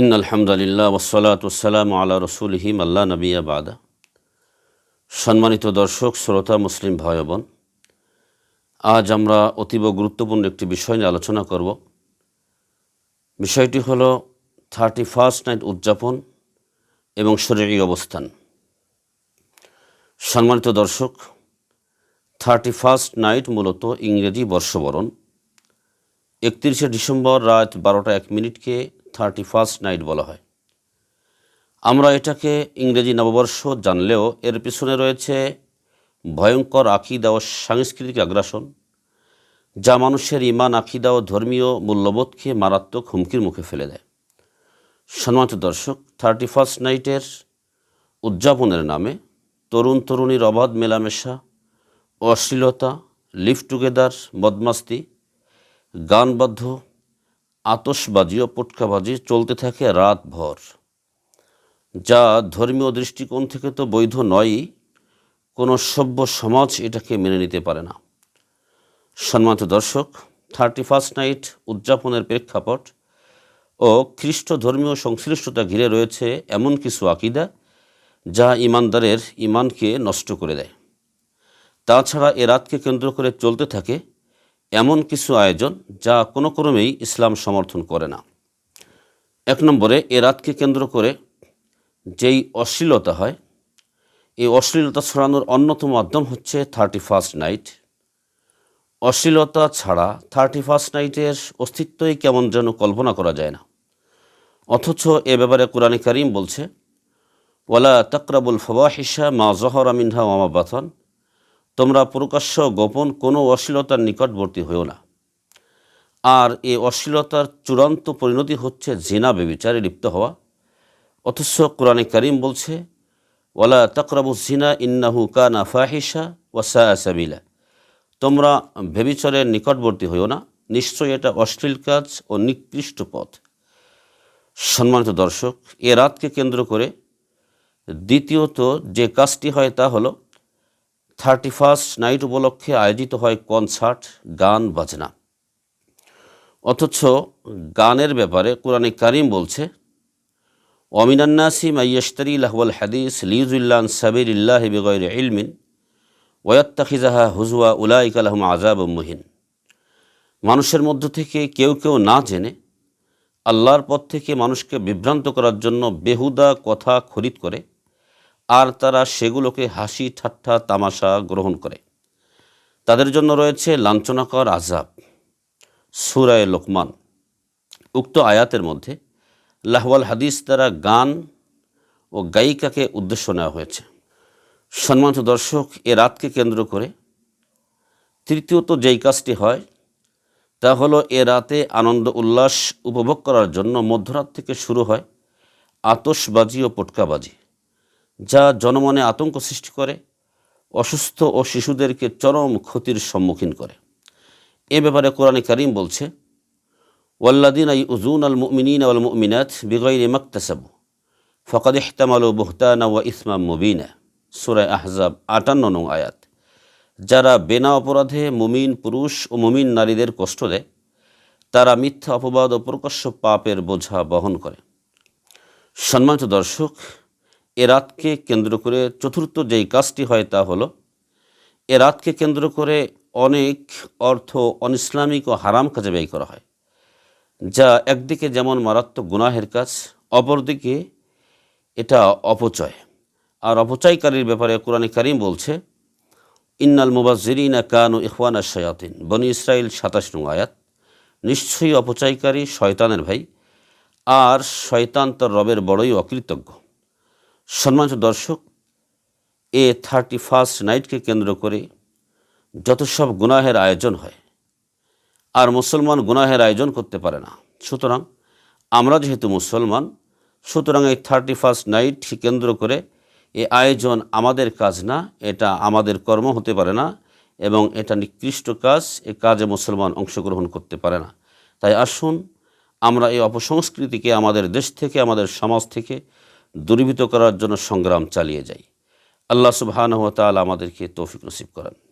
In আলহামদুলিল্লাহ ওসলাত ওসালাম আল্লাহ রসুলহিম আল্লাহ নবিয়া বাদা। সম্মানিত দর্শক, শ্রোতা, মুসলিম ভাই বোন, আজ আমরা অতীব গুরুত্বপূর্ণ একটি বিষয় নিয়ে আলোচনা করব। বিষয়টি হলো থার্টি ফার্স্ট নাইট উদযাপন এবং শরীরিক অবস্থান। সম্মানিত দর্শক থার্টি ফার্স্ট নাইট মূলত ইংরেজি বর্ষবরণ। একত্রিশে ডিসেম্বর রাত বারোটা এক মিনিটকে থার্টি ফার্স্ট নাইট বলা হয়। আমরা এটাকে ইংরেজি নববর্ষ জানলেও এর পিছনে রয়েছে ভয়ঙ্কর আকিদা ও সাংস্কৃতিক আগ্রাসন, যা মানুষের ইমান আকিদা ও ধর্মীয় মূল্যবোধকে মারাত্মক হুমকির মুখে ফেলে দেয়। সম্মানিত দর্শক থার্টি ফার্স্ট নাইটের উদযাপনের নামে তরুণ তরুণীর অবাধ মেলামেশা, অশ্লীলতা লিভ টুগেদার বদমাস্তি গানবদ্ধ আতসবাজি ও পটকাবাজি চলতে থাকে রাতভর। যা ধর্মীয় দৃষ্টিকোণ থেকে তো বৈধ নয়ই, কোনো সভ্য সমাজ এটাকে মেনে নিতে পারে না। সম্মানিত দর্শক, থার্টি ফার্স্ট নাইট উদযাপনের প্রেক্ষাপট ও খ্রিস্ট ধর্মীয় সংশ্লিষ্টতা ঘিরে রয়েছে এমন কিছু আকিদা যা ইমানদারের ইমানকে নষ্ট করে দেয়। তাছাড়া এ রাতকে কেন্দ্র করে চলতে থাকে এমন কিছু আয়োজন যা কোনো ক্রমেই ইসলাম সমর্থন করে না। এক নম্বরে, এ রাতকে কেন্দ্র করে যেই অশ্লীলতা হয়, এই অশ্লীলতা ছড়ানোর অন্যতম মাধ্যম হচ্ছে থার্টি ফার্স্ট নাইট। অশ্লীলতা ছাড়া থার্টি ফার্স্ট নাইটের অস্তিত্বই কেমন যেন কল্পনা করা যায় না। অথচ এ ব্যাপারে কোরআনে করিম বলছে, ওয়ালা তকরাবুল ফবাহিসা মা জহর আমিনহা মামা বাথন তোমরা প্রকাশ্য গোপন কোনো অশ্লীলতার নিকটবর্তী হয়েও না। আর এ অশ্লীলতার চূড়ান্ত পরিণতি হচ্ছে জেনা বেবিচারে লিপ্ত হওয়া। অথচ কোরআনে করিম বলছে, ওয়ালা তকরাবু জিনা ইন্নাহু কানা ফাহিসা ওয়াসা সাবিলা। তোমরা ভেবিচরের নিকটবর্তী হইও না নিশ্চয়ই এটা অশ্লীল কাজ ও নিকৃষ্ট পথ। সম্মানিত দর্শক, এ রাতকে কেন্দ্র করে দ্বিতীয়ত যে কাজটি হয় তা হলো থার্টি ফার্স্ট নাইট উপলক্ষে আয়োজিত হয় কনসার্ট, গান, বাজনা। অথচ গানের ব্যাপারে কোরআনে কারিম বলছে অমিনান্নাসি মাইয়াস্তারি লাহওয়াল হাদিস লিউজুল্লান সাবির ইল্লাহ বেগর ইলমিন ওয়াত্তাখিজাহা হুজুয়া উলাইক আলহম আজাব মুহিন। মানুষের মধ্য থেকে কেউ কেউ না জেনে আল্লাহর পথ থেকে মানুষকে বিভ্রান্ত করার জন্য বেহুদা কথা খরিদ করে আর তারা সেগুলোকে হাসি ঠাট্টা তামাশা গ্রহণ করে। তাদের জন্য রয়েছে লাঞ্ছনাকর আজাব সুরায় লোকমান। উক্ত আয়াতের মধ্যে লাহওয়াল হাদিস দ্বারা গান ও গায়িকাকে উদ্দেশ্য নেওয়া হয়েছে। সম্মানিত দর্শক, এ রাতকে কেন্দ্র করে তৃতীয়ত যেই কাজটি হয়, তা হলো এ রাতে আনন্দ উল্লাস উপভোগ করার জন্য মধ্যরাত থেকে শুরু হয় আতসবাজি ও পটকাবাজি। যা জনমনে আতঙ্ক সৃষ্টি করে, অসুস্থ ও শিশুদেরকে চরম ক্ষতির সম্মুখীন করে। এ ব্যাপারে কোরআনে করিম বলছে ওয়াল্লাদিন আই উজুন আল মুমিনিন আল মুমিনাত বিগৈর মক্তাসাবু, ফকাদ ইহতামাল বুহতানা ওয়া ইসমাম মুবিনা। সুরায় আহজাব আটান্ন নং আয়াত। যারা বেনা অপরাধে মুমিন পুরুষ ও মুমিন নারীদের কষ্ট দেয়, তারা মিথ্যা অপবাদ ও প্রকাশ্য পাপের বোঝা বহন করে। সম্মানিত দর্শক এ রাতকে কেন্দ্র করে চতুর্থ যেই কাজটি হয় তা হলো এ রাতকে কেন্দ্র করে অনেক অর্থ অনিসলামিক ও হারাম কাজে ব্যয় করা হয়, যা একদিকে যেমন মারাত্মক গুনাহের কাজ, অপরদিকে এটা অপচয়। আর অপচয়কারীর ব্যাপারে কোরআনে কারিম বলছে, ইন্নাল মুবাজিরিনা কানু ইখওয়ানা শয়াতিন। বনি ইসরায়েল সাতাশ নং আয়াত, নিশ্চয়ই অপচয়কারী শয়তানের ভাই, আর শয়তান তার রবের বড়ই অকৃতজ্ঞ। সম্মানিত দর্শক, এ থার্টি ফার্স্ট নাইটকে কেন্দ্র করে যত সব গুনাহের আয়োজন হয়, আর মুসলমান গুনাহের আয়োজন করতে পারে না। সুতরাং আমরা যেহেতু মুসলমান, সুতরাং এই থার্টি ফার্স্ট নাইটকে কেন্দ্র করে এ আয়োজন আমাদের কাজ না, এটা আমাদের কর্ম হতে পারে না, এবং এটা নিকৃষ্ট কাজ, এ কাজে মুসলমান অংশগ্রহণ করতে পারে না। তাই আসুন, আমরা এই অপসংস্কৃতিকে আমাদের দেশ থেকে, আমাদের সমাজ থেকে দূরীভূত করার জন্য সংগ্রাম চালিয়ে যাই। আল্লাহ সুবাহানহতাল আমাদেরকে তৌফিক নসিব করেন।